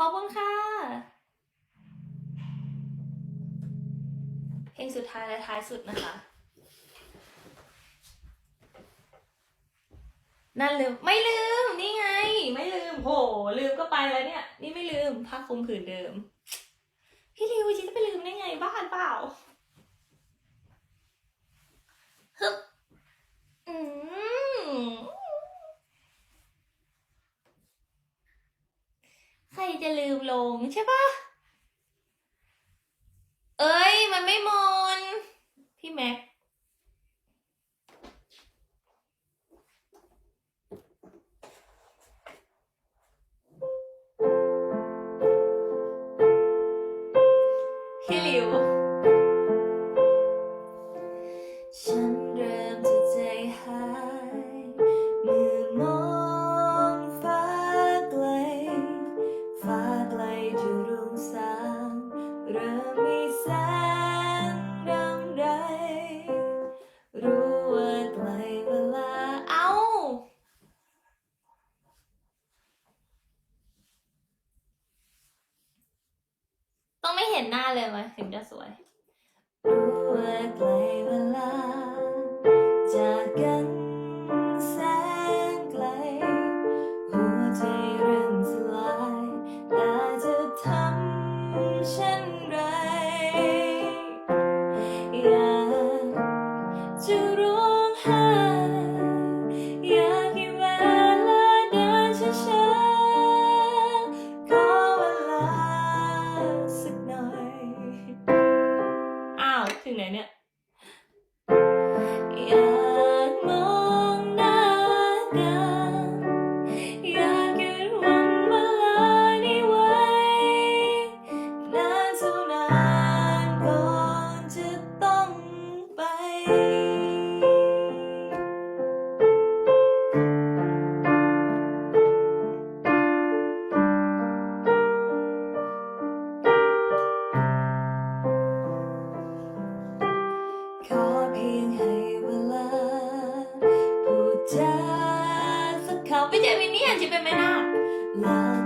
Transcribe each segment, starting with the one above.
ขอบคุณค่ะ เพลงสุดท้ายและท้ายสุดนะคะ นั่นลืม ไม่ลืม นี่ไง ไม่ลืมโหลืมก็ไปแล้วเนี่ย นี่ไม่ลืมภาคคุมผืนเดิม พี่ลิวจะไปลืมได้ไงบ้านเปล่า จะลืมลงใช่ปะเอ้ย มันไม่มน พี่แม็ก เห็นหน้าเลยไหมถึงจะสวย love.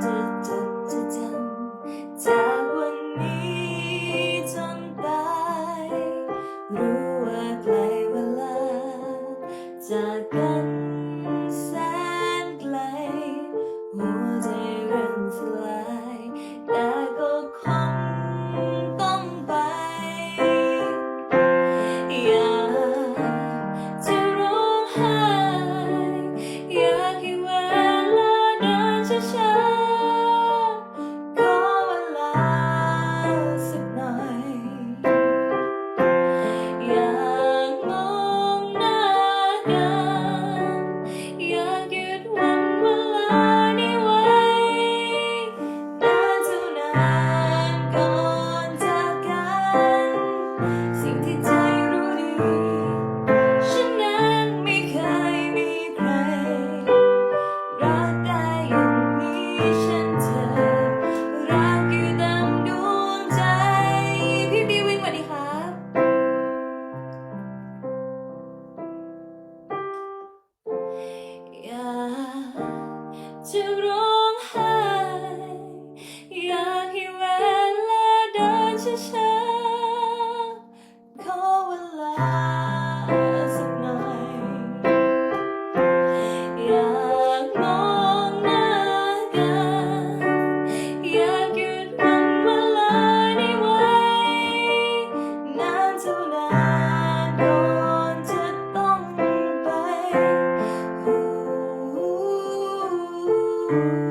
thank you.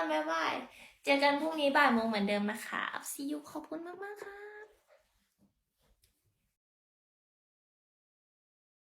อนบ๊ายบาย เจอกันพรุ่งนี้บ่ายโมงเหมือนเดิมนะคะ See you ขอบคุณมาก ๆ ค่ะ